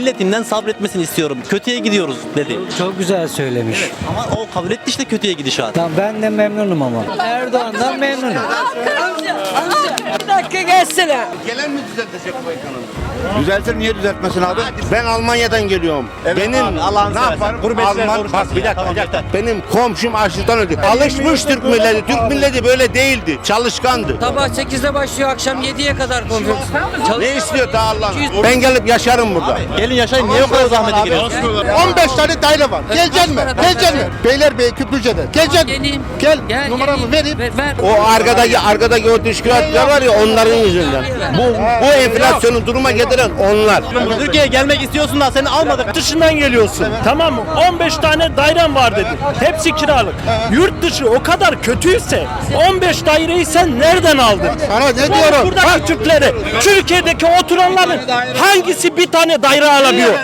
milletinden sabretmesini istiyorum. Kötüye gidiyoruz dedi. Çok güzel söylemiş. Ama o kabul etti işte kötüye gidişat. Tamam ben de memnunum ama. Erdoğan'dan memnunum. Bir dakika gelsene. Gelen mi düzeltecek bu? Düzeltir niye düzeltmesin abi? Ben Almanya'dan geliyorum. Benim abi, Allah'ını ne yaparım? Alman bak bir dakika, tamam, bir dakika. Benim komşum açlıktan öldü. Alışmış Türk milleti. Türk milleti böyle değildi. Çalışkandı. Sabah 8'de başlıyor akşam 7'ye kadar. Çalış- Ne istiyor ta Allah? Ben gelip yaşarım burada. Gelin yaşayın niye o kadar zahmete giriyorsun? 15 tane daire var. Geleceksin mi? para, Geleceksin mi? Beylerbeyi Küplüce'de. Geleceksin mi? Gel. Gel, Numaramı vereyim. Ver, ver. O arkadaki arkadaki o teşkilatlar var ya onların yüzünden. Bu bu enflasyonu duruma getiren onlar. Türkiye'ye gelmek istiyorsun da seni almadık. dışından geliyorsun. Tamam mı? 15 tane dairem var dedi. Hepsi kiralık. Yurt dışı o kadar kötüyse 15 daireyi sen nereden aldın? Sana ne diyorum? Buradaki Türkleri, Türkiye'deki oturanların hangisi bir tane daire alabiliyor?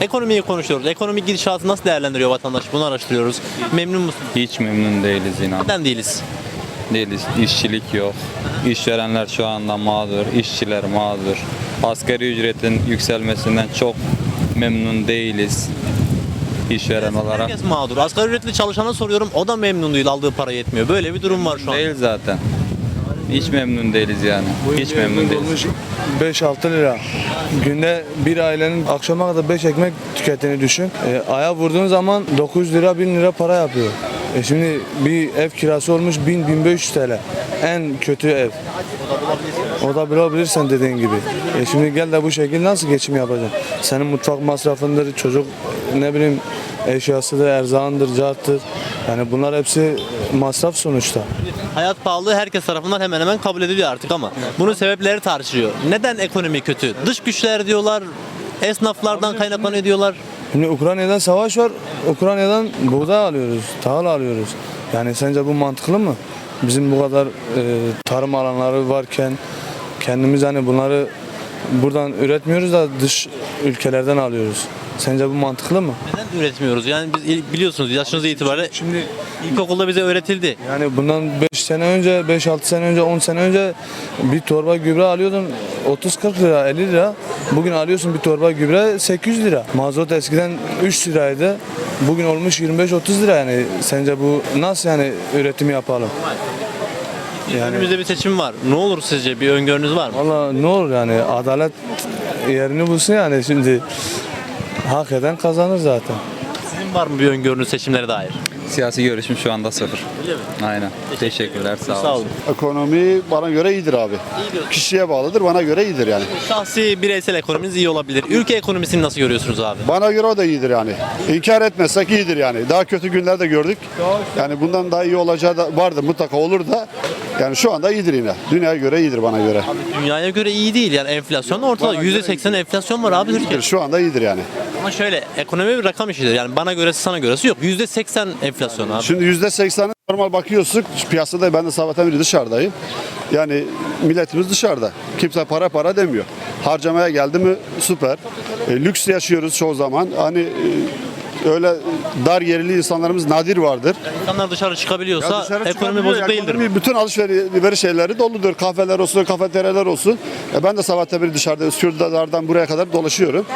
Ekonomiyi konuşuyoruz. Ekonomik gidişatı nasıl değerlendiriyor vatandaş? Bunu araştırıyoruz. Memnun musun? Hiç memnun değiliz inan. Neden değiliz? Değiliz. İşçilik yok. İşverenler şu anda mağdur. işçiler mağdur. Asgari ücretin yükselmesinden çok memnun değiliz. İşveren olarak. Herkes mağdur. Asgari ücretli çalışana soruyorum. O da memnun değil. Aldığı para yetmiyor. Böyle bir durum var şu an. Değil zaten. Hiç memnun değiliz yani. Hiç memnun değiliz. 5-6 lira. Günde bir ailenin akşama kadar 5 ekmek tükettiğini düşün. E, aya vurduğun zaman 900 lira 1000 lira para yapıyor. E şimdi bir ev kirası olmuş 1000-1500 TL. En kötü ev. O da bulabilirsen dediğin gibi. E şimdi gel de bu şekilde nasıl geçim yapacaksın? Senin mutfak masrafındır, çocuk ne bileyim eşyasıdır, erzağındır, carttır. Yani bunlar hepsi masraf sonuçta. Hayat pahalılığı herkes tarafından hemen hemen kabul ediliyor artık ama bunun sebepleri tartışılıyor. Neden ekonomi kötü? Dış güçler diyorlar. Esnaflardan kaynaklanıyor diyorlar. Şimdi Ukrayna'dan savaş var. Ukrayna'dan buğday alıyoruz, tahıl alıyoruz. Yani sence bu mantıklı mı? Bizim bu kadar e, tarım alanları varken kendimiz hani bunları buradan üretmiyoruz da dış ülkelerden alıyoruz. Sence bu mantıklı mı? Neden üretmiyoruz? Yani biz il- biliyorsunuz yaşınız itibariyle Şimdi ilkokulda bize öğretildi. yani bundan 5 sene önce, 5-6 sene önce, 10 sene önce bir torba gübre alıyordun 30-40 lira, 50 lira. Bugün alıyorsun bir torba gübre 800 lira. Mazot eskiden 3 liraydı. Bugün olmuş 25-30 lira yani. Sence bu nasıl yani üretim yapalım? Önümüzde bir seçim var. Ne olur sizce? Bir öngörünüz var mı? Valla ne olur yani adalet yerini bulsun yani şimdi. Hak eden kazanır zaten. Sizin var mı bir öngörünüz seçimlere dair? Siyasi görüşüm şu anda sıfır. Öyle mi? Aynen. Teşekkürler. Sağ olun. Sağ olun. Ekonomi bana göre iyidir abi. Kişiye bağlıdır bana göre iyidir yani. Şahsi bireysel ekonominiz iyi olabilir. Ülke ekonomisini nasıl görüyorsunuz abi? Bana göre o da iyidir yani. İnkar etmezsek iyidir yani. Daha kötü günler de gördük. Yani bundan daha iyi olacağı da vardır mutlaka olur da. Yani şu anda iyidir yine. Dünyaya göre iyidir bana göre. Dünyaya göre iyi değil yani enflasyon ortada. %80 enflasyon var abi Türkiye'de. Şu anda iyidir yani. Ama şöyle ekonomi bir rakam işidir. Yani bana göresi sana göresi yok. %80 enflasyon abi. Şimdi yüzde seksen normal bakıyorsun piyasada ben de sabahtan beri dışarıdayım. Yani milletimiz dışarıda. Kimse para para demiyor. Harcamaya geldi mi süper. E, lüks yaşıyoruz çoğu zaman. Hani e, öyle dar yerli insanlarımız nadir vardır. İnsanlar dışarı çıkabiliyorsa Ya dışarı ekonomi çıkabiliyor. bozuk Yani değildir. ekonomi bütün alışveriş şeyleri doludur. Kafeler olsun, kafeteryalar olsun. E, ben de sabahtan beri dışarıda Üsküdar'dan buraya kadar dolaşıyorum.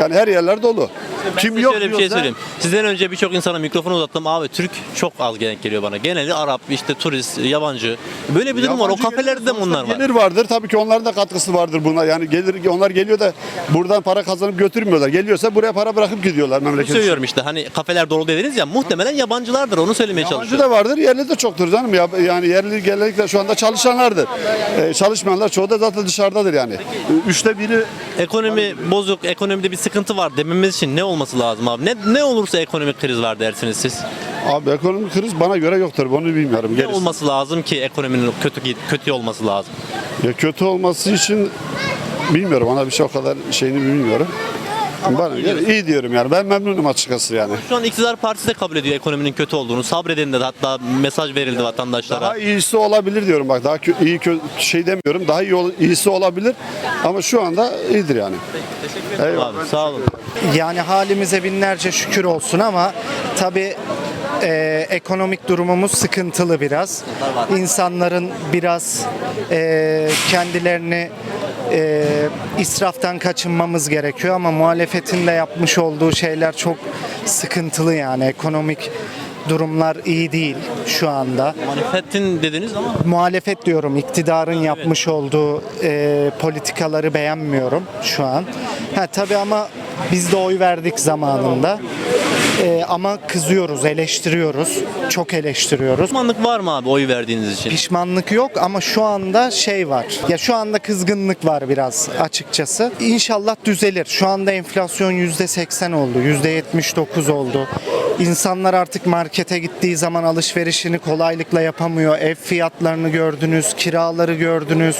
Yani her yerler dolu. Ben Kim size yok şöyle bir şey diyorsa- söyleyeyim. Sizden önce birçok insana mikrofon uzattım. Abi Türk çok az denk geliyor bana. Geneli Arap, işte turist, yabancı. Böyle bir durum var. O Yabancı kafelerde de gelir, onlar var? Gelir vardır. Tabii ki onların da katkısı vardır buna. Yani gelir onlar geliyor da buradan para kazanıp götürmüyorlar. Geliyorsa buraya para bırakıp gidiyorlar memlekete. söylüyorum işte. Hani kafeler dolu dediniz ya. Muhtemelen yabancılardır. Onu söylemeye Yabancı çalışıyorum. da vardır, yerli de çoktur canım. Ya- Yani yerli genellikle şu anda çalışanlardır. Ee, çalışmayanlar çoğu da zaten dışarıdadır yani. Üçte biri Ekonomi bozuk, ekonomide bir sıkıntı var dememiz için ne olması lazım abi? Ne ne olursa ekonomik kriz var dersiniz siz. abi ekonomik kriz bana göre yoktur. Onu bilmiyorum. Ne Gerisi. olması lazım ki ekonominin kötü kötü olması lazım? Ya kötü olması için bilmiyorum. Ona bir şey o kadar şeyini bilmiyorum. Bana göre iyi diyorum yani. Ben memnunum açıkçası yani. Şu an iktidar partisi de kabul ediyor ekonominin kötü olduğunu. Sabredin de hatta mesaj verildi vatandaşlara. Daha iyisi olabilir diyorum bak. Daha kö- iyi kö- şey demiyorum. Daha iyi ol- iyisi olabilir. Ama şu anda iyidir yani. Eyvallah. Abi, sağ olun. Yani halimize binlerce şükür olsun ama tabii e, ekonomik durumumuz sıkıntılı biraz. İnsanların biraz e, kendilerini e, israftan kaçınmamız gerekiyor ama muhalefetin de yapmış olduğu şeyler çok sıkıntılı yani ekonomik durumlar iyi değil şu anda. Muhalefetin dediniz ama Muhalefet diyorum iktidarın yapmış olduğu e, politikaları beğenmiyorum şu an. Ha tabii ama biz de oy verdik zamanında. E, ama kızıyoruz, eleştiriyoruz. Çok eleştiriyoruz. pişmanlık var mı abi oy verdiğiniz için? Pişmanlık yok ama şu anda şey var. Ya şu anda kızgınlık var biraz açıkçası. İnşallah düzelir. Şu anda enflasyon %80 oldu. %79 oldu. İnsanlar artık markete gittiği zaman alışverişini kolaylıkla yapamıyor. Ev fiyatlarını gördünüz, kiraları gördünüz.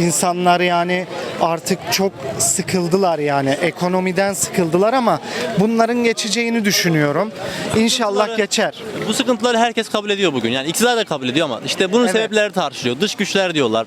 İnsanlar yani artık çok sıkıldılar yani. Ekonomiden sıkıldılar ama bunların geçeceğini düşünüyorum. İnşallah geçer. Bu sıkıntıları herkes kabul ediyor bugün. Yani iktidar da kabul ediyor ama işte bunun Evet. sebepleri tartışılıyor. Dış güçler diyorlar.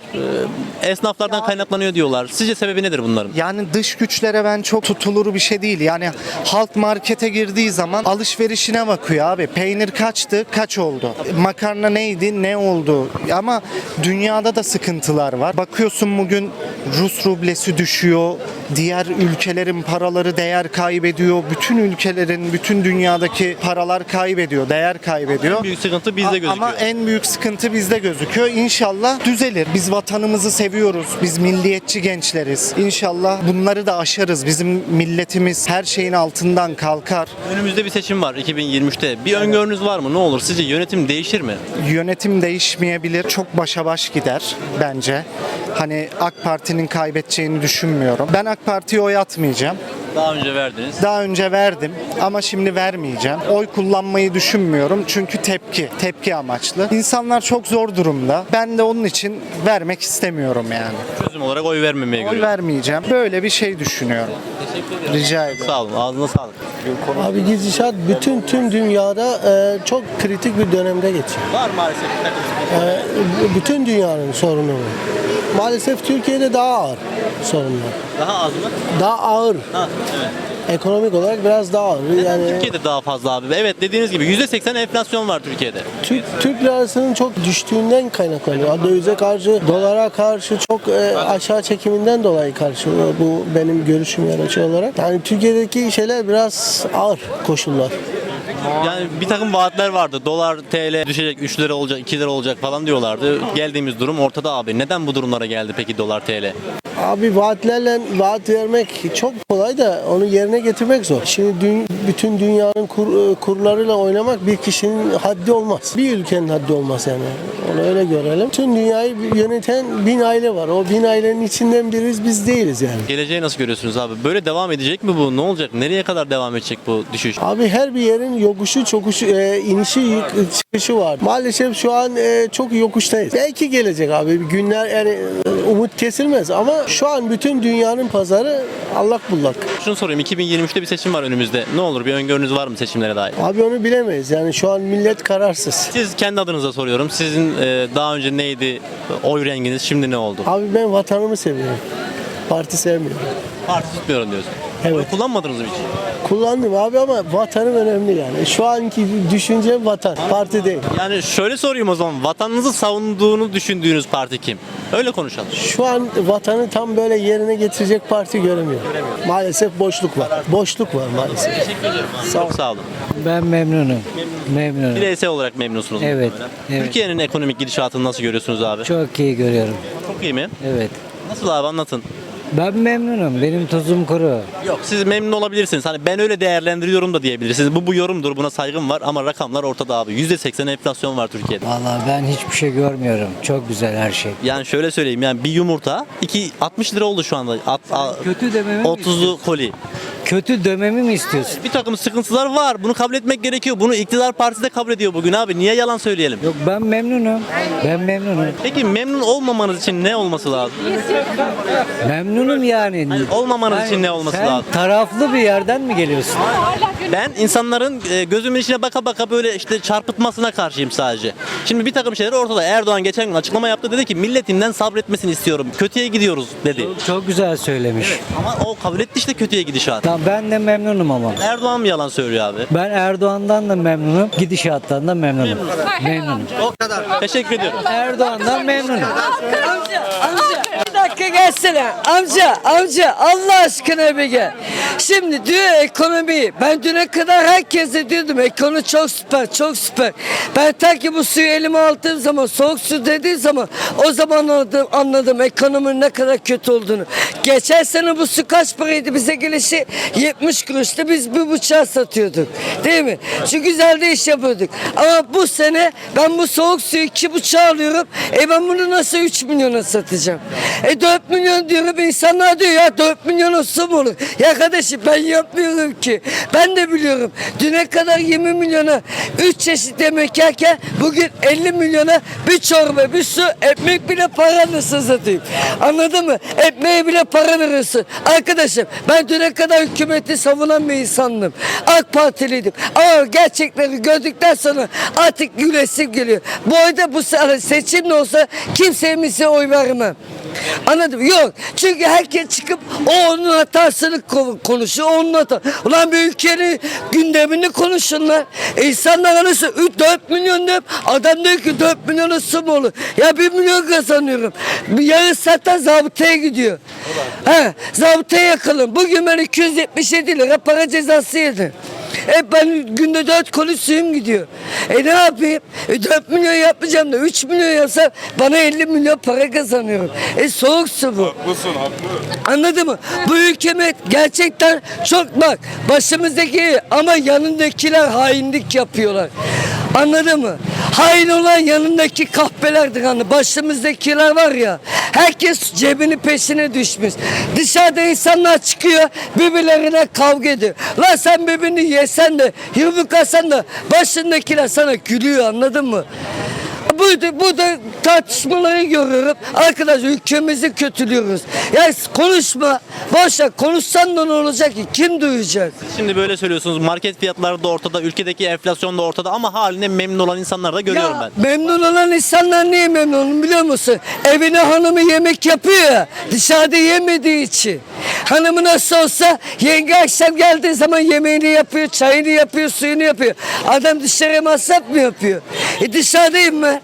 e, Esnaflardan kaynaklanıyor diyorlar. Sizce sebebi nedir bunların? Yani dış güçlere ben çok tutulur bir şey değil. Yani halk markete girdiği zaman alışverişine bakıyor abi. Peynir kaçtı, kaç oldu? Makarna neydi, ne oldu? Ama dünyada da sıkıntılar var. Bakıyorsun bugün Rus rublesi düşüyor. Diğer ülkelerin paraları değer kaybediyor. Bütün ülkelerin, bütün dünyadaki paralar kaybediyor, değer kaybediyor. En büyük sıkıntı bizde gözüküyor. Ama en büyük sıkıntı bizde gözüküyor. İnşallah düzelir. Biz vatanımızı seviyoruz. Biz milliyetçi gençleriz. İnşallah bunları da aşarız. Bizim milletimiz her şeyin altından kalkar. Önümüzde bir seçim var 2023'te. Bir öngörünüz var mı? Ne olur? Sizce yönetim değişir mi? Yönetim değişmeyebilir. Çok başa baş gider bence. Hani AK Parti'nin kaybedeceğini düşünmüyorum. Ben AK Parti'ye oy atmayacağım. Daha önce verdiniz. Daha önce verdim ama şimdi vermeyeceğim. Oy kullanmayı düşünmüyorum çünkü tepki, tepki amaçlı. İnsanlar çok zor durumda. Ben de onun için vermek istemiyorum yani. Çözüm olarak oy vermemeye Oy göre. vermeyeceğim. Böyle bir şey düşünüyorum. Rica ederim. Sağ olun. Ağzına sağlık. Abi gidişat bütün tüm dünyada e, çok kritik bir dönemde geçiyor. Var maalesef. E, bütün dünyanın sorunu bu. Maalesef Türkiye'de daha ağır sorunlar. Daha az mı? Daha ağır. Ha, evet. Ekonomik olarak biraz daha ağır. Yani Türkiye'de daha fazla abi. Evet dediğiniz gibi %80 enflasyon var Türkiye'de. Türk, Türk lirasının çok düştüğünden kaynaklanıyor. Dövize karşı, dolara karşı çok e, aşağı çekiminden dolayı karşı. Bu benim görüşüm yani olarak. Yani Türkiye'deki şeyler biraz ağır koşullar. Yani bir takım vaatler vardı. Dolar, TL düşecek, 3 lira olacak, 2 lira olacak falan diyorlardı. Geldiğimiz durum ortada abi. Neden bu durumlara geldi peki dolar, TL? Abi vaatlerle vaat vermek çok kolay da onu yerine getirmek zor. Şimdi dün, bütün dünyanın kur, e, kurlarıyla oynamak bir kişinin haddi olmaz. Bir ülkenin haddi olmaz yani. Onu öyle görelim. Tüm dünyayı yöneten bin aile var. O bin ailenin içinden biriz biz değiliz yani. Geleceği nasıl görüyorsunuz abi? Böyle devam edecek mi bu? Ne olacak? Nereye kadar devam edecek bu düşüş? Abi her bir yerin yokuşu, çokuşu, e, inişi, yük- çıkışı var. Maalesef şu an e, çok yokuştayız. Belki gelecek abi. Günler yani e, umut kesilmez ama şu an bütün dünyanın pazarı allak bullak. Şunu sorayım. 2023'te bir seçim var önümüzde. Ne olur bir öngörünüz var mı seçimlere dair? Abi onu bilemeyiz. Yani şu an millet kararsız. Siz kendi adınıza soruyorum. Sizin e, daha önce neydi oy renginiz? Şimdi ne oldu? Abi ben vatanımı seviyorum. Parti sevmiyorum. Parti tutmuyorum diyorsun. Evet. Oy kullanmadınız mı hiç? Kullandım abi ama vatanım önemli yani. Şu anki düşüncem vatan, parti değil. Yani şöyle sorayım o zaman. Vatanınızı savunduğunu düşündüğünüz parti kim? Öyle konuşalım. Şu an vatanı tam böyle yerine getirecek parti göremiyorum. Maalesef boşluk var. Boşluk var maalesef. Çok sağ olun. Ben memnunum. Memnunum. Bireysel olarak memnunsunuz. Evet, muhtemelen. evet. Türkiye'nin ekonomik gidişatını nasıl görüyorsunuz abi? Çok iyi görüyorum. Çok iyi mi? Evet. Nasıl abi anlatın. Ben memnunum. Benim tuzum kuru. Yok siz memnun olabilirsiniz. Hani ben öyle değerlendiriyorum da diyebilirsiniz. Bu bu yorumdur. Buna saygım var ama rakamlar ortada abi. %80 enflasyon var Türkiye'de. Vallahi ben hiçbir şey görmüyorum. Çok güzel her şey. Yani şöyle söyleyeyim yani bir yumurta 2 60 lira oldu şu anda. At, a- Kötü dememi mi 30'lu koli. Kötü dememi mi istiyorsun? Bir takım sıkıntılar var. Bunu kabul etmek gerekiyor. Bunu iktidar partisi de kabul ediyor bugün abi. Niye yalan söyleyelim? Yok ben memnunum. Ben memnunum. Peki memnun olmamanız için ne olması lazım? Memnunum yani. olmamanız için ne olması Sen lazım? taraflı bir yerden mi geliyorsun? Ben insanların e, gözümün içine baka baka böyle işte çarpıtmasına karşıyım sadece. Şimdi bir takım şeyler ortada. Erdoğan geçen gün açıklama yaptı dedi ki milletinden sabretmesini istiyorum. Kötüye gidiyoruz dedi. Çok güzel söylemiş. Ama o kabul etti işte kötüye gidişat. Tamam ben de memnunum ama. Erdoğan mı yalan söylüyor abi? Ben Erdoğan'dan da memnunum. Gidişattan da memnunum. Memnunum. Teşekkür ediyorum. Erdoğan'dan memnunum. Amca, amca. Bir dakika. gelsene. Amca, amca Allah aşkına bir gel. Şimdi diyor ekonomiyi. Ben düne kadar herkese diyordum ekonomi çok süper, çok süper. Ben ta ki bu suyu elime aldığım zaman, soğuk su dediği zaman o zaman anladım, anladım ekonominin ne kadar kötü olduğunu. Geçen sene bu su kaç paraydı bize gelişi 70 kuruştu biz bir buçuğa satıyorduk. Değil mi? Şu güzel de iş yapıyorduk. Ama bu sene ben bu soğuk suyu iki buçuğa alıyorum. E ben bunu nasıl 3 milyona satacağım? E 4 milyon diyorum insanlar diyor ya 4 milyon su mu olur? Ya kardeşim ben yapmıyorum ki. Ben de biliyorum. Düne kadar 20 milyona 3 çeşit yemek yerken bugün 50 milyona bir çorba, bir su, ekmek bile para nasıl satayım? Anladın mı? Ekmeğe bile para veriyorsun. Arkadaşım ben düne kadar hükümeti savunan bir insandım. AK Partiliydim. Ama gerçekleri gördükten sonra artık gülesim geliyor. Bu arada bu seçim de olsa kimseye misye oy vermem. Anladım. Yok. Çünkü herkes çıkıp o onun hatasını ko- konuşuyor. Onun hata. Ulan bir ülkenin gündemini konuşsunlar. İnsanlar arası 4 milyon diyor. Adam diyor ki 4 milyona su mu olur? Ya 1 milyon kazanıyorum. Bir Yarın zaten zabıtaya gidiyor. He, zabıtaya yakalım. Bugün ben 277 lira para cezası yedim. E ben günde 4 koli suyum gidiyor. E ne yapayım? E 4 milyon yapmayacağım da 3 milyon yapsam bana 50 milyon para kazanıyorum. E soğuk su bu. Anladın mı? Bu hükümet gerçekten çok bak başımızdaki ama yanındakiler hainlik yapıyorlar. Anladın mı? Hain olan yanındaki kahpelerdir hani başımızdakiler var ya herkes cebini peşine düşmüş. Dışarıda insanlar çıkıyor birbirlerine kavga ediyor. Lan sen birbirini yesen de yumruk atsan da başındakiler sana gülüyor anladın mı? Bu, bu da tartışmaları görüyorum. Arkadaş ülkemizi kötülüyoruz. Ya konuşma. Boş ver. Konuşsan da ne olacak ki? Kim duyacak? Şimdi böyle söylüyorsunuz market fiyatları da ortada, ülkedeki enflasyon da ortada ama haline memnun olan insanlar da görüyorum ya, ben. Memnun olan insanlar niye memnun biliyor musun? Evine hanımı yemek yapıyor ya. Dışarıda yemediği için. Hanımı nasıl olsa yenge akşam geldiği zaman yemeğini yapıyor, çayını yapıyor, suyunu yapıyor. Adam dışarıya masraf mı yapıyor? E dışarıdayım ben.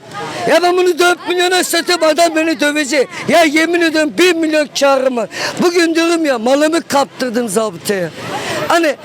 Ya ben bunu 4 milyona satıp adam beni dövecek. Ya yemin ediyorum 1 milyon karım var. Bugün diyorum ya malımı kaptırdım zabıtaya. Hani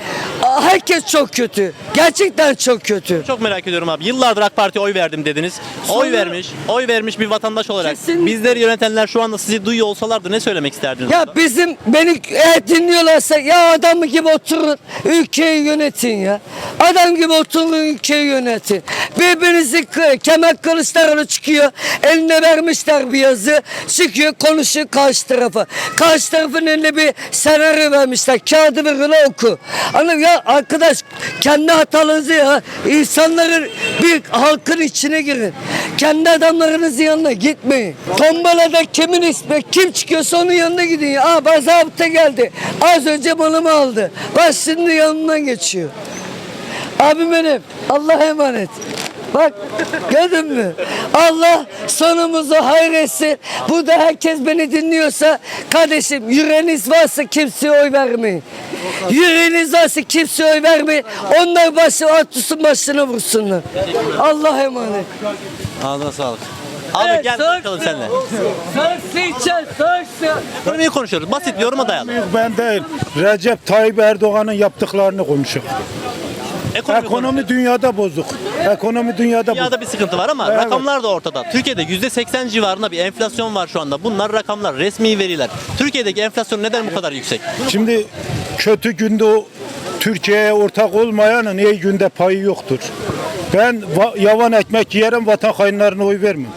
herkes çok kötü. Gerçekten çok kötü. Çok merak ediyorum abi. Yıllardır AK Parti'ye oy verdim dediniz. Oy Sonra- vermiş, oy vermiş bir vatandaş olarak. Kesin- Bizleri yönetenler şu anda sizi duyuyor olsalardı ne söylemek isterdiniz? Ya bizim beni eğer dinliyorlarsa ya adam gibi oturun ülkeyi yönetin ya. Adam gibi oturun ülkeyi yönetin. Birbirinizi Kemal Kılıçdaroğlu çıkıyor. Eline vermişler bir yazı. Çıkıyor konuşuyor karşı tarafa. Karşı tarafın eline bir senaryo vermişler. Kağıdı ulan oku. Mı? ya arkadaş kendi hatalarınızı ya insanların bir halkın içine girin. Kendi adamlarınızın yanına gitmeyin. Tombalada kimin ismi kim çıkıyorsa onun yanına gidin ya. Aa bak zabıta geldi. Az önce malımı aldı. Bak şimdi yanından geçiyor. Abim benim. Allah'a emanet. Bak gördün mü? Allah sonumuzu hayretsin. Burada herkes beni dinliyorsa kardeşim yüreğiniz varsa kimseye oy vermeyin. Yüreğiniz varsa kimseye oy vermeyin. Onlar başı atısın başına vursunlar. Allah'a emanet. Ağzına sağlık. Abi Evet, gel bakalım seninle. Soğuk su. Ekonomiyi konuşuyoruz. Basit bir yoruma dayalı. Ben değil. Recep Tayyip Erdoğan'ın yaptıklarını konuşuyor. Ekonomi, Ekonomi dünyada bozuk. Ekonomi dünyada bozuk. Dünyada bir sıkıntı var ama Evet. rakamlar da ortada. Türkiye'de %80 civarında bir enflasyon var şu anda. Bunlar rakamlar, resmi veriler. Türkiye'deki enflasyon neden bu kadar yüksek? Şimdi kötü günde o Türkiye'ye ortak olmayanın iyi günde payı yoktur. Ben va- yavan ekmek yerim vatan hainlerine oy vermem.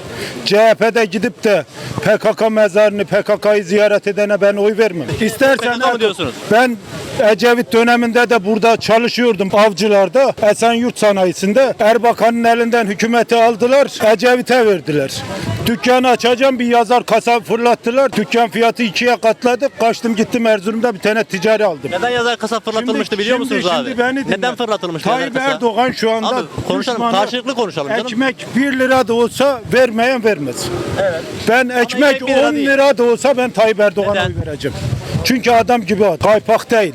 CHP'de gidip de PKK mezarını PKK'yı ziyaret edene ben oy vermem. İstersen PKK mı diyorsunuz? ben Ecevit döneminde de burada çalışıyordum avcılarda Esenyurt sanayisinde. Erbakan'ın elinden hükümeti aldılar Ecevit'e verdiler. Dükkanı açacağım bir yazar kasa fırlattılar. Dükkan fiyatı ikiye katladık. Kaçtım gittim Erzurum'da bir tane ticari aldım. Neden yazar kasa fırlatılmıştı biliyor şimdi- musunuz abi? şimdi beni dinle. Neden fırlatılmıştı Tayyip yazar kasa? Erdoğan şu anda Abi konuşalım, düşmanı- karşılıklı konuşalım canım. Ekmek 1 lira da olsa vermeyen vermez. Ben ekmek ekmek bir lira 10 değil. lira da olsa ben Tayyip Erdoğan'a vereceğim. Çünkü adam gibi. Kaypak değil.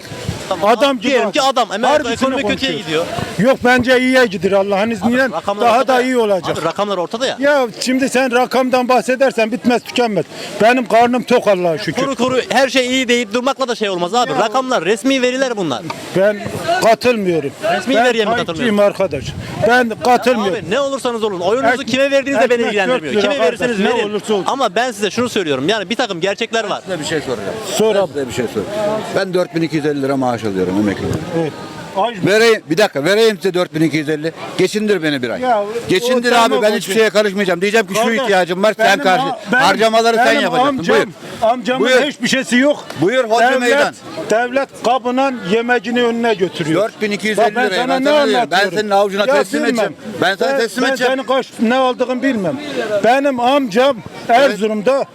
Adam gibi Diyelim ki adam. Harbisini ekonomi kötüye gidiyor. Yok bence iyiye gider Allah'ın izniyle. Daha ortada da ya. iyi olacak. Abi rakamlar ortada ya. Ya şimdi sen rakamdan bahsedersen bitmez tükenmez. Benim karnım tok Allah'a şükür. Kuru kuru her şey iyi deyip durmakla da şey olmaz abi. Rakamlar, resmi veriler bunlar. Ben katılmıyorum. Resmi ben veriye mi katılmıyorsun? arkadaş. Ben katılmıyorum. Abi ne olursanız olun. Oyununuzu Ek- kime verdiğiniz de beni ilgilendirmiyor. Kime verirseniz verin. olursa olsun. Ama ben size şunu söylüyorum. Yani bir takım gerçekler var. Size bir şey soracağım. Sor Ben abi. size bir şey sorayım. Ben 4250 lira maaş alıyorum emekli. Evet. Ay, Vereyim bir dakika vereyim size 4250. Geçindir beni bir ay. Ya, Geçindir o abi tamam ben hiçbir şey. şeye karışmayacağım. Diyeceğim ki şu Kardeş, ihtiyacım var sen benim karşı. a- benim- Harcamaları sen benim yapacaksın. Amcam, Buyur. Amcamın Buyur. hiçbir şeysi yok. Buyur, hodri meydan. Devlet kabından yemecini önüne götürüyor. 4250 Bak ben liraya sana ben ne sana diyorum. Ben anlatıyorum? senin avucuna teslim bilmem. edeceğim. Ben sana teslim ben edeceğim. senin kaç ne aldığını bilmem. Benim amcam Erzurum'da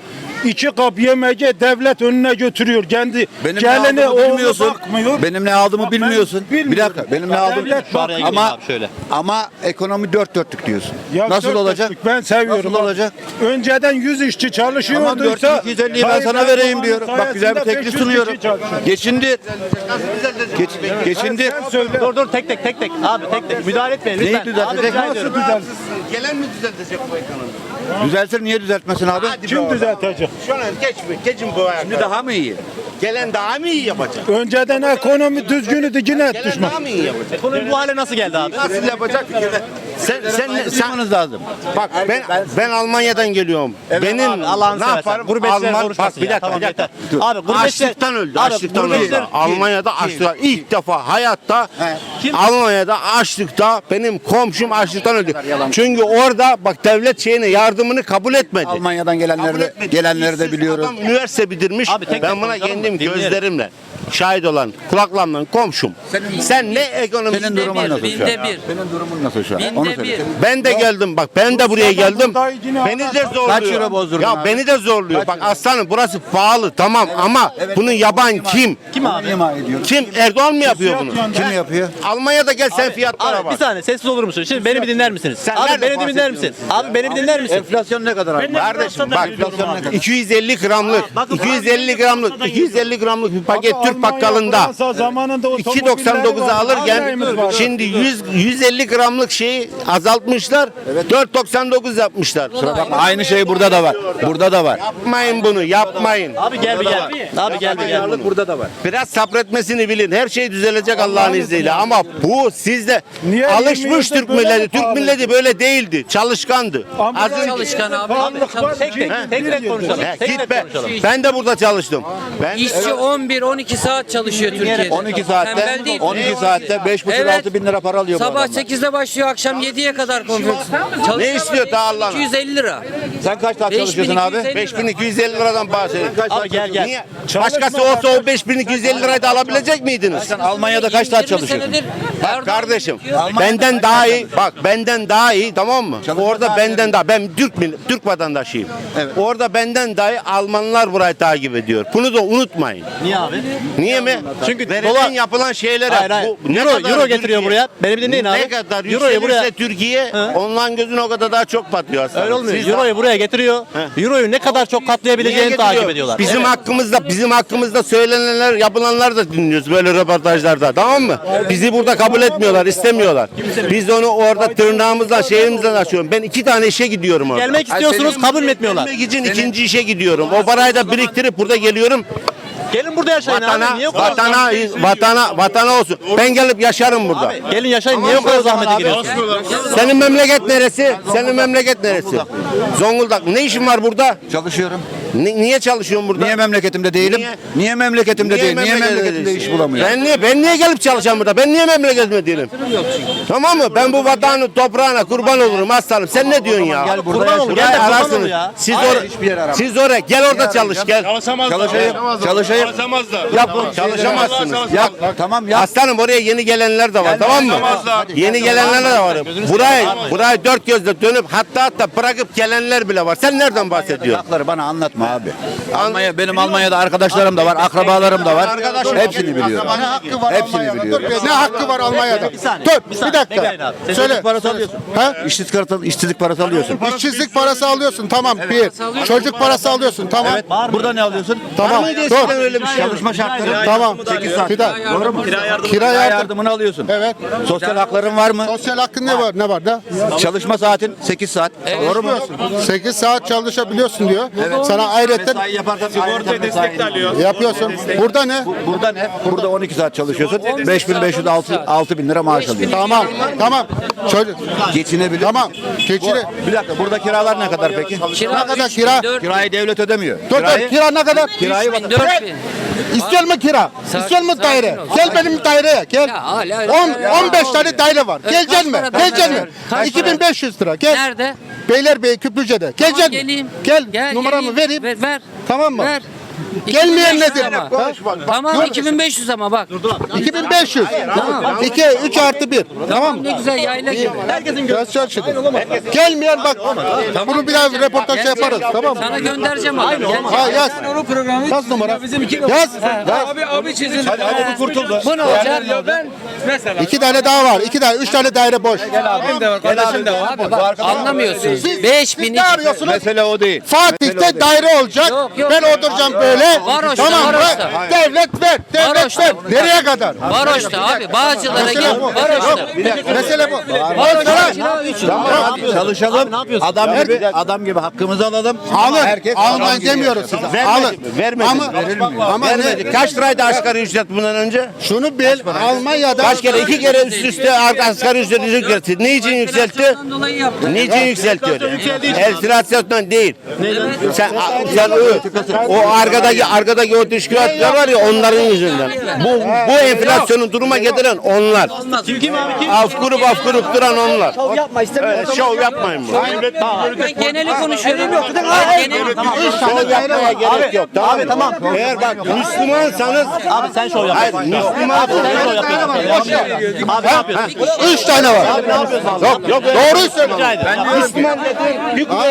iki kap yemeği devlet önüne götürüyor. Kendi Benim ne gelene oğlu bilmiyorsun. bakmıyor. Benim ne aldığımı Bak ben bilmiyorsun. Bir bilmiyorum. dakika. Benim ne aldığımı devlet Şu araya gireyim ama abi şöyle. ama ekonomi dört dörtlük diyorsun. Ya Nasıl dört olacak? dörtlük Ben seviyorum. Nasıl olacak? Önceden 100 işçi Tamam çalışıyorduysa 4250'yi ben Tayyip sana vereyim Erdoğan'ın diyorum. Bak güzel bir sayesinde teklif 500 sunuyorum. çalışıyor. Geçindir. Geç, geçindir. Sen söyle. Dur dur tek tek tek tek. Abi tek tek. Müdahale etmeyin Neyi lütfen. düzeltecek? Abi, rica Nasıl ediyorum. düzelsin? Gelen mi düzeltecek bu ekonomi? Düzeltir niye düzeltmesin abi? Kim düzeltecek? Şu an geç mi? Geçin bu ayakta. Şimdi daha mı iyi? Gelen daha mı iyi yapacak? Önceden ekonomi düzgünüydü yine Gelen düşman. daha mı iyi yapacak? Ekonomi bu hale nasıl geldi abi? Nasıl yapacak? Sen sen sen lazım. bak ben ben Almanya'dan geliyorum. Benim Abi, Allah'ını ne seversen. yaparım? Gurbetçiler Alman konuşmasın bak bir ya. dakika Tamam, bir dakika. yeter. Abi, gurbetçiler- açlıktan öldü. Abi, açlıktan öldü. gurbetçiler- Almanya'da açlıktan ilk defa hayatta Kim? Almanya'da açlıkta benim komşum açlıktan öldü. Çünkü orada bak devlet şeyine yardımını kabul etmedi. Almanya'dan gelenleri Kabul de, etmedi. gelenleri de İşsiz biliyoruz. Adam üniversite bitirmiş. Abi tek tek ben buna konuşalım mı? kendim Dinleyelim. gözlerimle şahit olan kulaklarımla komşum. Senin- Sen ne ekonomi Senin durumun nasıl şu an? binde bir. Senin durumun nasıl şu an? Onu Binde söyle. bir. Ben de geldim bak ben de buraya geldim. Beni de zorluyor. Kaç euro bozdurdun Ya abi? beni de zorluyor. bak aslanım burası pahalı tamam ama bunu yaban kim? Kim abi? ima ediyor? Kim? Erdoğan mı yapıyor bunu? Kim yapıyor? Almanya'da gel sen fiyatlara Abi bir bak. saniye sessiz olur musun? Şimdi beni bir dinler misiniz? Sen abi nerede beni bir dinler misin? Abi beni bir dinler misin? Enflasyon ne kadar abi? Kardeşim bak Enflasyon ne kadar? 250 gramlık 250 gramlık 250 gramlık bir paket Türk Almanya, bakkalında zamanında 2.99'a alırken şimdi 100 150 gramlık şeyi azaltmışlar. 4.99 yapmışlar. Aynı şey burada da var. Burada da var. Yapmayın bunu, yapmayın. Abi gel bir gel. Abi gel bir gel. Burada da var. Biraz sabretmesini bilin. Her şey düzelecek Allah'ın izniyle. Ama bu sizde alışmış Türk milleti. mi Türk milleti böyle değildi. Çalışkandı. Az önce Çalışkan abi. Tek tek tek tek konuşalım. Tek tek konuşalım. Ben de burada çalıştım. Ben İşçi 11-12 saat çalışıyor Türkiye'de. 12 saatte Tembel değil. 12 saatte 5,5-6 bin lira para alıyor bu Sabah adamlar. 8'de başlıyor akşam 7'ye kadar konferans. Ne istiyor ta Allah'ına? 250 lira. Sen kaç saat çalışıyorsun abi? 5250 5250 liradan bahsediyorum. Abi gel gel. Niye? Başkası olsa o 5250 lirayı da alabilecek miydiniz? Sen Almanya'da kaç saat 20 çalışıyorsun? senedir Bak Erdoğan kardeşim benden daha iyi bak benden daha iyi tamam mı? Orada benden daha ben Türk mil- Türk vatandaşıyım. Orada benden daha iyi Almanlar burayı takip ediyor. Bunu da unutmayın. Niye abi? Niye mi? Çünkü verilen dolar- yapılan şeylere Hayır, hayır. bu ne Euro- kadar euro getiriyor buraya. Beni bir dinleyin abi. Ne kadar Euroyu buraya- Türkiye Hı. onların gözüne o kadar daha çok batıyor aslında. Öyle olmuyor. Siz- Euroyu buraya getiriyor. Euroyu ne kadar çok katlayabileceğini takip ediyorlar. Bizim Evet. hakkımızda bizim hakkımızda söylenenler yapılanlar da dinliyoruz böyle röportajlarda tamam mı? Bizi burada kabul etmiyorlar, istemiyorlar. Biz onu orada tırnağımızla şeyimizden açıyorum. Ben iki tane işe gidiyorum orada. Gelmek istiyorsunuz kabul mü etmiyorlar? Gelmek için ikinci işe gidiyorum. O parayı da biriktirip burada geliyorum. Gelin burada yaşayın Vatana, abi. Niye vatana, vatana, vatana olsun. Ben gelip yaşarım burada. Gelin yaşayın. Niye o kadar zahmete giriyorsun? Senin memleket neresi? Senin memleket neresi? Zonguldak. Ne işin var burada? Çalışıyorum. Ni- niye çalışıyorsun burada? Niye memleketimde değilim? Niye? Niye, memleketimde değil? Niye memleketimde değilsin? iş bulamıyorum? Ben niye ben niye gelip çalışacağım burada? Ben niye memleketimde değilim? Tamam mı? Ben bu vatanın toprağına kurban olurum aslanım. Sen ne diyorsun ya? Gel burada Kurban ol, gel de kurban ol ararsınız. ya. Siz Hayır, oraya hiçbir yere aramam. siz oraya gel orada çalış gel. Çalışayım. Çalışayım. Yap çalışamazsınız. Yap. Tamam yap. Aslanım oraya yeni gelenler de var tamam mı? Yeni gelenler de var. Burayı burayı dört gözle dönüp hatta hatta bırakıp gelenler bile var. Sen nereden bahsediyorsun? Lafları bana anlatma. Abi. Almanya benim Almanya'da arkadaşlarım da var, akrabalarım da var. Hepsini biliyorum. Ne hakkı var Hepsini Almanya'da? biliyorum. Ne hakkı var Almanya'da? Bir saniye. Dur bir dakika. Söyle. İşsizlik parası alıyorsun. Ha? İşsizlik parası, işsizlik parası alıyorsun. İşsizlik parası alıyorsun tamam bir. Çocuk parası alıyorsun tamam. Evet. Burada ne alıyorsun? Tamam. Dur. eskiden öyle bir şey? Çalışma şartları. Tamam. 8 saat. Bir dakika. Doğru mu? Kira Kira yardım. yardımını alıyorsun. Evet. Sosyal hakların var mı? Sosyal hakkın ne var? Ne var da? Çalışma saatin 8 saat. Doğru mu? 8 saat çalışabiliyorsun diyor. Sana ayrıca Mesai yaparsan sigorta destek de alıyor. yapıyorsun. Burada ne? Burada ne? Burada 12 saat çalışıyorsun. 5500 6 6000 lira maaş alıyorsun. Tamam. Tamam. Çocuk. Geçinebiliyor. Tamam. Geçine. Bir dakika burada kiralar ne kadar peki? Ne kadar kira? Kirayı devlet ödemiyor. Dur dur. Kirayı Kira ne kadar? kirayı bak. 4000. İstiyor mu kira? İstiyor mu sakin daire? ol. Gel benim daireye. Gel. Ya, hala öyle 10 daire 15 var. tane daire var. Evet, Geleceksin mi? Geleceksin mi? daire? Kaç 2500 lira. Gel. Nerede? Beylerbeyi Küplüce'de. Tamam, Geleceksin mi? geleyim. Gel. Gel, Numaramı vereyim. Ver, ver. Tamam mı? Ver. Gelmeyen 2500 nedir? ama. Tamam Dur. 2500 ama bak. 2500. Tamam. 2 3 artı 1. Tamam mı? Ne güzel yayla gibi. Herkesin göz şimdi. Gelmeyen bak. Bunu bir daha röportaj yaparız. Tamam mı? Sana göndereceğim abi. Gel. Ha yaz. Yaz numara. Yaz. Abi abi çizin. Hadi bu kurtuldu. Bu ne olacak? İki tane daha var. İki tane, üç tane daire boş. Kardeşim de var. Abi bak anlamıyorsunuz. Siz- 5000 siz ne arıyorsunuz? Mesele o değil. Fatih'te daire olacak. Yok, yok. ben oturacağım böyle. Varoş'ta, tamam mı? Varoş'ta. Devlet ver. Devlet Varoş'ta. ver. Nereye kadar? Varoş'ta abi. Bağcılar'a Mesele git. bu. Varoş'ta. Mesele bu. Varoş'ta 3 Çalışalım. Adam gibi adam gibi hakkımızı alalım. Alın. Herkes Almayın demiyoruz size. Alın. Vermedi. Ama, ama ne? Vermedi. Kaç liraydı asgari ücret bundan önce? Şunu bil. Almanya'da Kaç kere? iki kere üst üste asgari ücreti yükseltti. Niçin yükseltti? dolayı yaptı. Niçin yükseltiyor? Enflasyondan değil. Sen, sen o, o arkadaki arkadaki o teşkilatlar var ya onların yüzünden. Bu bu enflasyonun duruma getiren onlar. Kim kim abi kim? Af kurup af kurup duran onlar. Şov yapma istemiyorum. şov yapmayın bu. Ben geneli konuşuyorum. Ben geneli. Şov yapmaya gerek yok. Tamam. Abi tamam. Eğer bak Müslümansanız Abi sen şov Hayır yapıyorsun. Müslüman Sen şov yapıyorsun. Abi ne yapıyorsun? üç tane var. Yok yok. Doğruyu söyle. Müslüman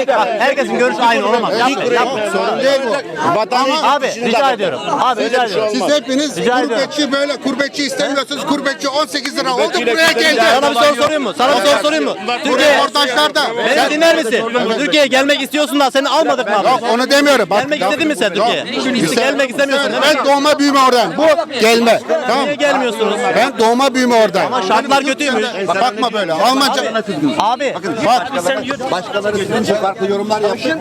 Bak, herkesin görüşü aynı olamaz. Yapma, yapma. Sorun değil bu. Vatanı Abi rica ediyorum. Abi rica ediyorum. Siz hepiniz Rica gurbetçi böyle gurbetçi istemiyorsunuz. Gurbetçi 18 lira oldu buraya geldi. Sana bir soru sorayım mı? Sana bir soru sorayım mı? Türkiye, röportajlarda. beni dinler misin? Türkiye'ye gelmek istiyorsun da seni almadık mı abi? Yok onu demiyorum. Bak, Gelmek istedin mi sen Türkiye'ye? Gelmek istemiyorsun? Ben doğma büyüme oradan. Bu gelme. Tamam. Niye gelmiyorsunuz? Ben doğma büyüme oradan. Ama şartlar kötüymüş. Bakma böyle. Almanca. Abi Bak. Başkaları sizin için farklı yorumlar yapsın.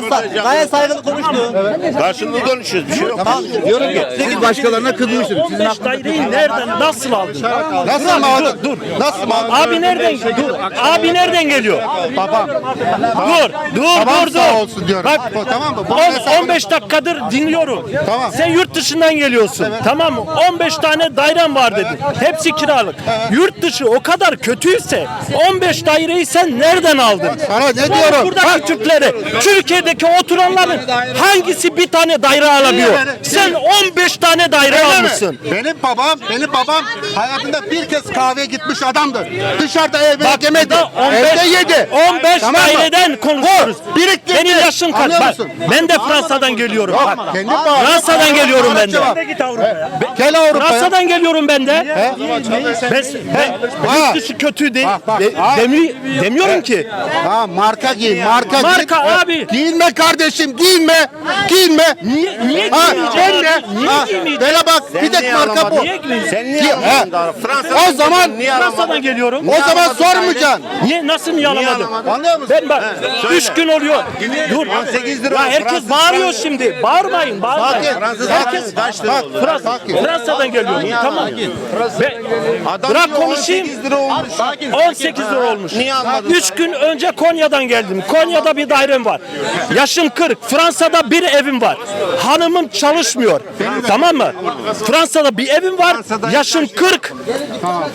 Gayet, sa- gayet saygılı konuştu. Karşılıklı konuşuyoruz. Bir şey yok. Diyorum ki siz başkalarına kızmışsınız. Sizin Daireyi nereden nasıl aldın? Nasıl mı aldın? Dur. Nasıl mı aldın? Abi nereden dur? Abi nereden geliyor? Babam. Dur, dur, Babam dur, sağ dur. olsun diyorum. Bak, tamam mı? Bu on- hesabını- 15 dakikadır dinliyorum. Tamam. Sen yurt dışından geliyorsun. Tamam mı? 15 tane dairem var dedin. Hepsi kiralık. Yurt dışı o kadar kötüyse 15 daireyi sen nereden aldın? Sana ne diyorum? Buradaki Türkleri, Türkiye'deki oturanların hangisi bir tane daire alabiliyor? Sen 15 tane daire Öyle mi? almışsın. Benim babam, benim babam hayatında bir kez kahveye gitmiş adamdır. Dışarıda yemek yemedi. burada 15 Evde yedi. 15 Tamam mı? daireden konuşuyoruz. Bu biriktirdi. Benim yaşım kaç? Anlıyor Bak, musun? ben de Fransa'dan geliyorum. Bak, Kendi bağlı. Fransa'dan geliyorum ben de. Cevap. Git Avrupa'ya. Gel Avrupa'ya. Fransa'dan geliyorum ben de. Ben, ben Ha. yurt dışı kötü değil. Bak, bak. De- Ha. demi- demiyorum ki. Ha marka giy, marka giy. Marka abi. Giyinme kardeşim, giyinme. Giyinme. Niye, niye Ha, giyinme. Niye Ha? Böyle bak, bir tek niye marka bu. Niye giymeyeceğim? Sen niye alamadın ha. Fransa'dan O zaman niye alamadın? Fransa'dan geliyorum. o zaman sormayacaksın. Niye nasıl niye alamadım? alamadın? Anlıyor musun? Ben bak 3 gün oluyor. Dur. 18 lira. Ya herkes Fransız- bağırıyor şimdi. Bağırmayın, bağırmayın. Sakin. Fransız Herkes kaç lira. Fransa'dan geliyorum. Tamam. Ben, Adam bırak konuşayım. 18 lira olmuş. 18 lira olmuş. Niye almadın? 3 gün önce Konya'dan geldim. Konya'da bir dairem var. Yaşım 40. Fransa'da bir evim var. Hanımım çalışmıyor. Tamam mı? Fransa'da bir evim var. Yaşım 40.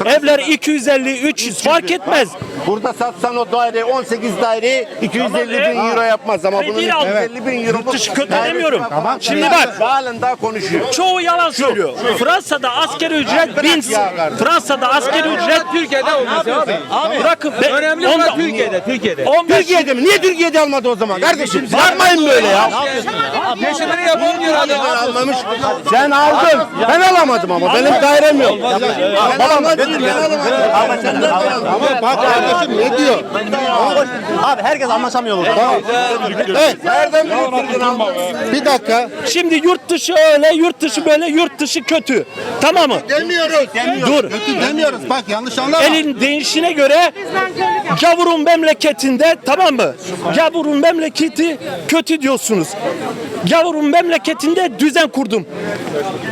Evler 250 300 fark etmez. Burada satsan o daire 18 daireyi 250 bin euro yapmaz ama bunun 250 bin euro. Yurt dışı kötü demiyorum. Şimdi bak. Halen daha konuşuyor. Çoğu yalan söylüyor. Fransa'da asgari ücret bin. Fransa'da asgari ücret Türkiye'de olmaz abi. Bırakın. Önemli olan Türkiye'de. Türkiye'de. 15 Türkiye'de mi? Niye Türkiye'de almadı o zaman? Kardeşim yapmayın böyle ya. yaşını yapamıyor adam. almamış. Sen aldın. Ben alamadım ama benim dairem yok. Ben almadım. Ben alamadım. Ama sen aldın? Ama bak kardeşim ne diyor? Abi herkes anlaşamıyor burada. Evet. Nereden? Bir dakika. Şimdi yurt dışı öyle, yurt dışı böyle, yurt dışı kötü. Tamam mı? Demiyoruz. Dur. Kötü demiyoruz. Bak yanlış anlama. Elin değişine göre gavurun memleketinde tamam mı? Gavurun memleketi kötü diyorsunuz. Gavurun memleketinde düzen kurdum.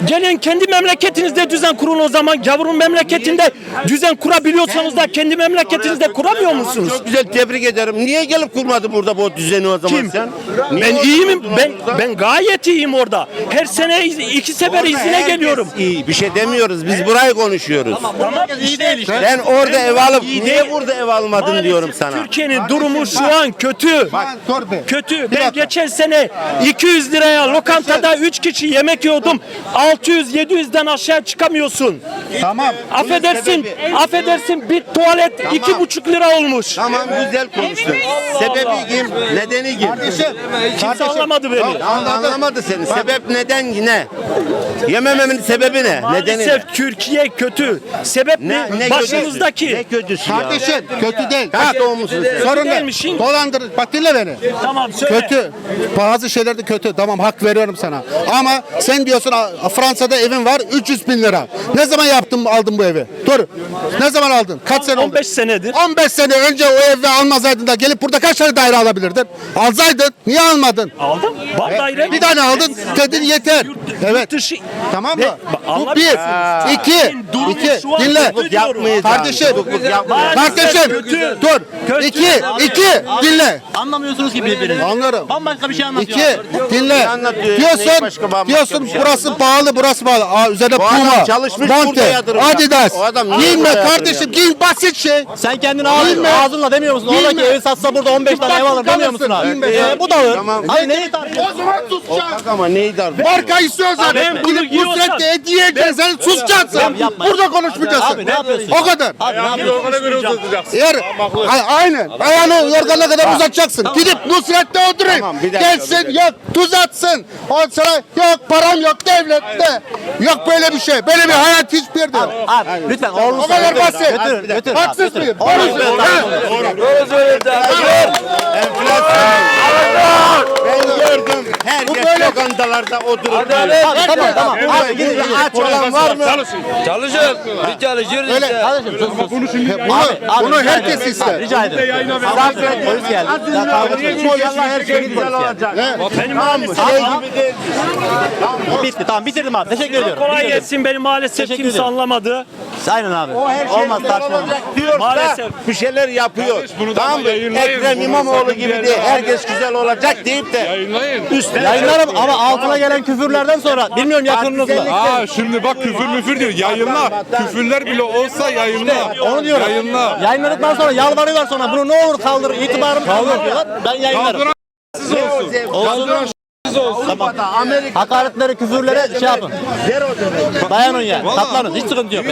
Gelin kendi memleketinizde düzen kurun o zaman. Gavurun memleketinde düzen kurabiliyorsanız da kendi memleketinizde kuramıyor musunuz? Çok güzel tebrik ederim. Niye gelip kurmadı burada bu düzeni o zaman Kim? sen? Niye Ben iyiyim. Ben ben gayet iyiyim orada. Her sene iz- iki sefer izine Herkes geliyorum. iyi. Bir şey demiyoruz. Biz burayı konuşuyoruz. Tamam iyi değil işte. Ben orada ev alıp İyi niye değil. burada ev almadın Maalesef diyorum sana. Türkiye'nin durumu şu an kötü. Torbe. Kötü. Ben geçen sene 200 liraya lokantada 3 kişi yemek yiyordum. 600-700'den aşağı çıkamıyorsun. Tamam. Affedersin, affedersin bir tuvalet iki buçuk lira olmuş. Tamam güzel konuştun. Sebebi kim? Nedeni kim? Kimse anlamadı beni. Anlamadı seni. Sebep neden ne? Yemememin sebebi ne? Nedeni ne? Maalesef Türkiye kötü. Sebep Ne, ne? kötüsü? Ne kötüsü ya? Kardeşim kötü değil. Kaç doğumlusun sen? Sorun ne? Değilmişsin. Dolandır. Bak dinle beni. Tamam söyle. Kötü. Bazı şeylerde kötü. Tamam hak veriyorum sana. Ama sen diyorsun "A- Fransa'da evin var 300 bin lira. Ne zaman yaptın aldın bu evi? Dur. Ne zaman aldın? Kaç sene oldu? 15 senedir. 15 sene önce o evi almasaydın da gelip burada kaç tane daire alabilirdin? Alsaydın. Niye almadın? Aldım. Var daire. Bir tane aldın. Dedin yeter. Evet. Dışı. Tamam mı? Bu bir. iki. İki. Dinle. Kardeşim. Kardeşim. Dur. Kötü. İki. Abi, iki. abi, Dinle. Anlamıyorsunuz ki birbirinizi. Anlarım. Bambaşka bir şey anlatıyor. İki, dinle. anlatıyor? Neyi Diyorsun, bambaşka diyorsun bir şey burası pahalı, burası pahalı. Aa, üzerine Bu adam Puma, çalışmış, burada Monte, yatırım Adidas. yapmış. O adam niye Giyinme burada kardeşim, giyin basit şey. Sen kendin ağzın, ağzınla demiyor musun? Oradaki evi satsa burada 15 tane ev alır demiyor musun abi? Bilme. Ee, bu da alır. Tamam. Hayır neyi tartışıyorsun? O zaman susacaksın. Ama neyi dar? Marka istiyorsan, Ben bunu gidip giyiyorsam- Nusret'te hediye edeceksin, sen susacaksın. yapma. Burada konuşmayacaksın. Abi ne yapıyorsun? O kadar. Abi ne yapıyorsun? Eğer, aynen. Ayağını yorgana kadar uzatacaksın. Gidip Nusret'te oturayım. Tamam, bir dakika, Gelsin, bir dakika. yok tuz atsın. On sonra yok param yok devlette. Yok böyle bir şey. Böyle bir hayat hiçbir yerde yok. Abi lütfen oğlunu O kadar basit. Götür, götür. Haksız mıyım? Doğru söylüyorum. Ben gördüm. Herkes lokantalarda oturur. Abi tamam tamam. Abi gidin gidin. Aç olan var mı? Çalışın. Biz çalışıyoruz Öyle, Kardeşim sus sus. bunu, abi, bunu rica herkes ister. Rica ederim. Zaten polis geldi. Ya kavga etmeyin. İnşallah her şey güzel olacak. Benim Tamam mı? Şey Tamam. gibi değil. Bitti tamam bitirdim abi. Teşekkür ediyorum. Kolay gelsin. Beni maalesef kimse anlamadı. Aynen abi. Her şey Olmaz tartışma. diyorsa Maalesef. bir şeyler yapıyor. Tamam mı? Ekrem İmamoğlu gibi de herkes güzel olacak deyip de üstüne Yayınlarım ama altına gelen küfürlerden sonra bilmiyorum yakınınız mı? Aa şimdi bak küfür müfür diyor. Yayınla. Küfürler bile olsa yayınla. Onu diyorum. Yayınla. Yayınladıktan sonra yalvarıyorlar sonra bunu ne olur kaldır itibarımı kaldır diyorlar. Ben yayınlarım. Olsun. Tamam. Amerika Hakaretlere, küfürlere şey yapın. Dayanın yani. Katlanın. Hiç sıkıntı yok.